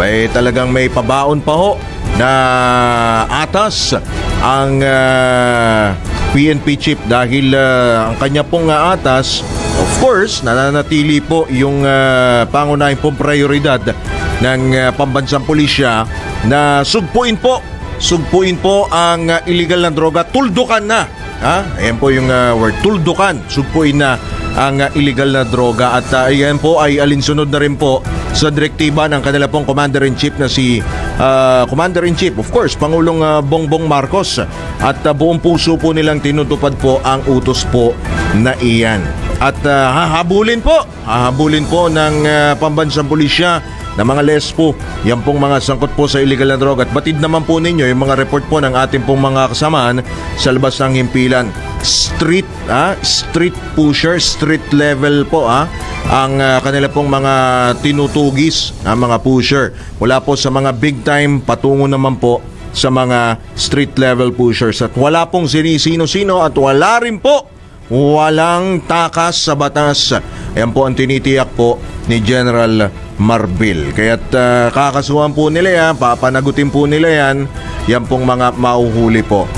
may talagang may pabaon pa ho na atas ang ah, PNP chief dahil ah, ang kanya pong ah, atas of course nananatili po yung ah, pangunahing pong prioridad ng ah, pambansang pulisya na sugpuin po sugpuin po ang ah, illegal na droga. Tuldukan na ha? Ayan po yung ah, word tuldukan sugpuin na ang ah, illegal na droga. At ah, ayan po ay alinsunod na rin po sa direktiba ng kanila pong Commander-in-Chief na si ah, Commander-in-Chief of course Pangulong ah, Bongbong Marcos. At ah, buong puso po nilang tinutupad po ang utos po na iyan. At ah, hahabulin po hahabulin po ng ah, pambansang pulisya na mga lespo, yan pong mga sangkot po sa illegal na droga. At batid naman po ninyo yung mga report po ng ating pong mga kasamaan sa labas ng himpilan. Street, ah, street pusher, street level po ah, ang ah, kanila pong mga tinutugis, ah, mga pusher. Wala po sa mga big time, patungo naman po sa mga street level pushers. At wala pong sinisino-sino at wala rin po walang takas sa batas. Ayan po ang tinitiyak po ni General Marbil. Kaya't ah, kakasuhan po nila yan, papanagutin po nila yan, yan pong mga mauhuli po.